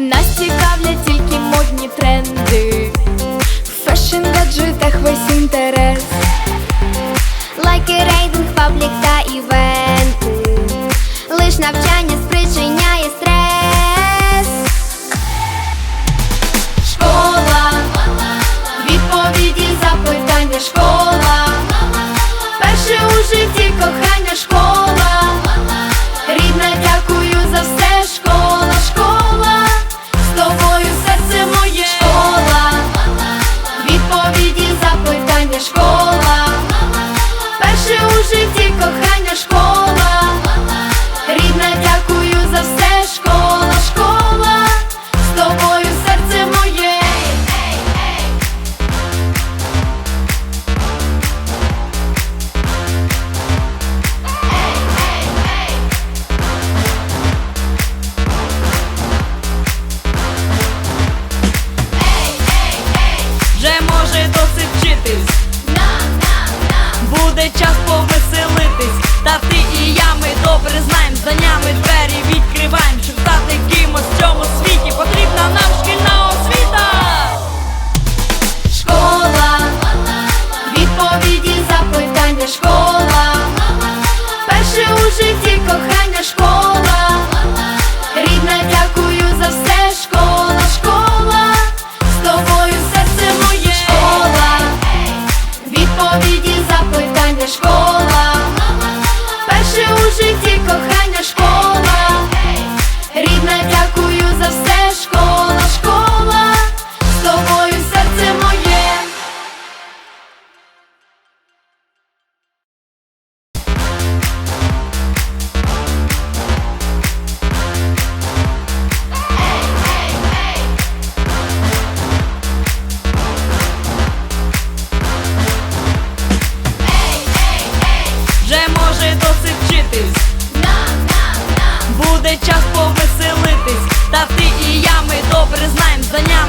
Нас цікавлять тільки модні тренди. В фешн гаджетах весь інтерес. Лайки, рейтинг, паблік та івенти. Лиш навчання спричиняє стрес. Школа, відповіді, запитання, школа. Перше у житті кохання, школа. Школа. Перше у житті знаємо, за перезнаем занять